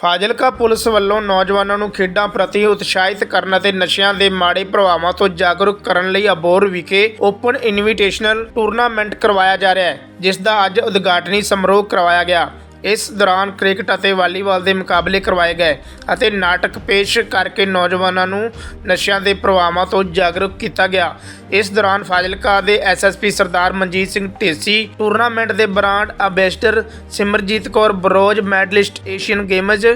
Fazilka police ਵੱਲੋਂ ਨੌਜਵਾਨਾਂ ਨੂੰ ਖੇਡਾਂ ਪ੍ਰਤੀ ਉਤਸ਼ਾਹਿਤ ਕਰਨ ਅਤੇ ਨਸ਼ਿਆਂ ਦੇ ਮਾੜੇ ਪ੍ਰਭਾਵਾਂ ਤੋਂ ਜਾਗਰੂਕ ਕਰਨ ਲਈ ਅਬੋਰ ਵਿਖੇ ਓਪਨ ਇਨਵੀਟੇਸ਼ਨਲ ਟੂਰਨਾਮੈਂਟ ਕਰਵਾਇਆ ਜਾ ਰਿਹਾ ਹੈ, ਜਿਸ ਦਾ ਅੱਜ ਉਦਘਾਟਨੀ ਸਮਾਰੋਹ ਕਰਵਾਇਆ ਗਿਆ। ਇਸ ਦੌਰਾਨ ਕ੍ਰਿਕਟ ਅਤੇ ਵਾਲੀਬਾਲ ਦੇ ਮੁਕਾਬਲੇ ਕਰਵਾਏ ਗਏ ਅਤੇ ਨਾਟਕ ਪੇਸ਼ ਕਰਕੇ ਨੌਜਵਾਨਾਂ ਨੂੰ ਨਸ਼ਿਆਂ ਦੇ ਪ੍ਰਭਾਵਾਂ ਤੋਂ ਜਾਗਰੂਕ ਕੀਤਾ ਗਿਆ। ਇਸ ਦੌਰਾਨ ਫਾਜ਼ਿਲਕਾ ਦੇ ਐਸਐਸਪੀ ਸਰਦਾਰ ਮਨਜੀਤ ਸਿੰਘ ਢੇਸੀ, ਟੂਰਨਾਮੈਂਟ ਦੇ brand ambassador Simarjit Kaur Baroj, medallist Asian Games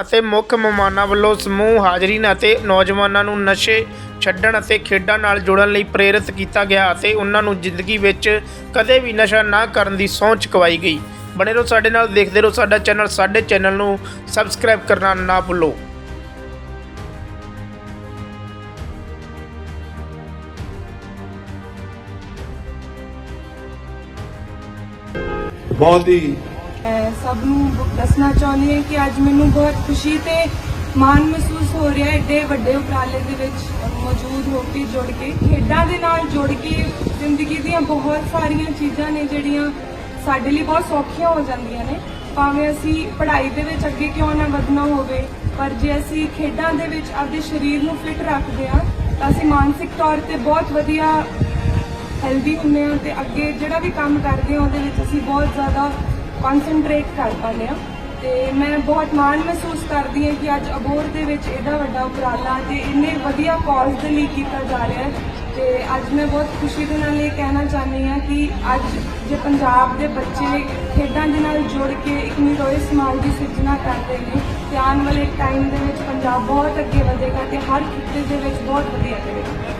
ਅਤੇ ਮੁੱਖ ਮਹਿਮਾਨਾਂ ਵੱਲੋਂ ਸਮੂਹ ਹਾਜ਼ਰੀਨ ਅਤੇ ਨੌਜਵਾਨਾਂ ਨੂੰ ਨਸ਼ੇ ਛੱਡਣ ਅਤੇ ਖੇਡਾਂ ਨਾਲ ਜੁੜਨ ਲਈ ਪ੍ਰੇਰਿਤ ਕੀਤਾ ਗਿਆ ਅਤੇ ਉਹਨਾਂ ਨੂੰ ਜ਼ਿੰਦਗੀ ਵਿੱਚ ਕਦੇ ਵੀ ਨਸ਼ਾ ਨਾ ਕਰਨ ਦੀ ਸਹੁੰ ਚੁਕਵਾਈ ਗਈ। ਬਣੇ ਰਹੋ ਸਾਡੇ ਨਾਲ ਦੇਖਦੇ ਰਹੋ ਸਾਡਾ ਚੈਨਲ ਸਾਡੇ ਚੈਨਲ ਨੂੰ ਸਬਸਕ੍ਰਾਈਬ ਕਰਨਾ ਨਾ ਭੁੱਲੋ। ਬਹੁਤ ਹੀ ਸਭ ਨੂੰ ਦੱਸਣਾ ਚਾਹੁੰਦੀ ਹਾਂ ਕਿ ਅੱਜ ਮੈਨੂੰ ਬਹੁਤ ਖੁਸ਼ੀ ਤੇ ਮਾਣ ਮਹਿਸੂਸ ਹੋ ਰਿਹਾ ਹੈ ਏਡੇ ਵੱਡੇ ਉਪਰਾਲੇ ਦੇ ਵਿੱਚ ਮੌਜੂਦ ਹੋ ਕੇ ਜੁੜ ਕੇ ਖੇਡਾਂ ਦੇ ਨਾਲ ਜੁੜ ਕੇ ਜ਼ਿੰਦਗੀ ਦੀਆਂ ਬਹੁਤ ਸਾਰੀਆਂ ਚੀਜ਼ਾਂ ਨੇ ਜਿਹੜੀਆਂ ਸਾਡੇ ਲਈ ਬਹੁਤ ਸੌਖੀਆਂ ਹੋ ਜਾਂਦੀਆਂ ਨੇ। ਭਾਵੇਂ ਅਸੀਂ ਪੜ੍ਹਾਈ ਦੇ ਵਿੱਚ ਅੱਗੇ ਕਿਉਂ ਨਾ ਵਧਣਾ ਹੋਵੇ, ਪਰ ਜੇ ਅਸੀਂ ਖੇਡਾਂ ਦੇ ਵਿੱਚ ਆਪਦੇ ਸਰੀਰ ਨੂੰ ਫਿਟ ਰੱਖਦੇ ਹਾਂ, ਤਾਂ ਅਸੀਂ ਮਾਨਸਿਕ ਤੌਰ ਤੇ ਬਹੁਤ ਵਧੀਆ ਹੈਲਦੀ ਹੁੰਦੇ ਹਾਂ ਤੇ ਅੱਗੇ ਜਿਹੜਾ ਵੀ ਕੰਮ ਕਰਦੇ ਹਾਂ, ਉਹਦੇ ਵਿੱਚ ਅਸੀਂ ਬਹੁਤ ਜ਼ਿਆਦਾ ਕਨਸੈਂਟਰੇਟ ਕਰ ਪਾਉਂਦੇ ਹਾਂ। ਤੇ ਮੈਂ ਬਹੁਤ ਮਾਣ ਮਹਿਸੂਸ ਕਰਦੀ ਹਾਂ ਕਿ ਅੱਜ ਅਬੋਰ ਦੇ ਵਿੱਚ ਇਹਦਾ ਵੱਡਾ ਉਪਰਾਲਾ ਤੇ ਇੰਨੇ ਵਧੀਆ ਕਾਜ਼ ਦੇ ਲਈ ਕੀਤਾ ਜਾ ਰਿਹਾ ਹੈ। ਤੇ ਅੱਜ ਮੈਂ ਬਹੁਤ ਖੁਸ਼ੀ ਦੇ ਨਾਲ ਇਹ ਕਹਿਣਾ ਚਾਹੁੰਦੀ ਹਾਂ ਕਿ ਅੱਜ ਜੇ ਪੰਜਾਬ ਦੇ ਬੱਚੇ ਖੇਡਾਂ ਦੇ ਨਾਲ ਜੁੜ ਕੇ ਇੱਕ ਨਿਰੋਏ ਸਮਾਜ ਦੀ ਸਿਰਜਣਾ ਕਰਦੇ ਨੇ, ਤੇ ਆਉਣ ਵਾਲੇ ਟਾਈਮ ਦੇ ਵਿੱਚ ਪੰਜਾਬ ਬਹੁਤ ਅੱਗੇ ਵਧੇਗਾ ਤੇ ਹਰ ਖਿੱਤੇ ਦੇ ਵਿੱਚ ਬਹੁਤ ਵਧੀਆ ਕਰੇਗਾ।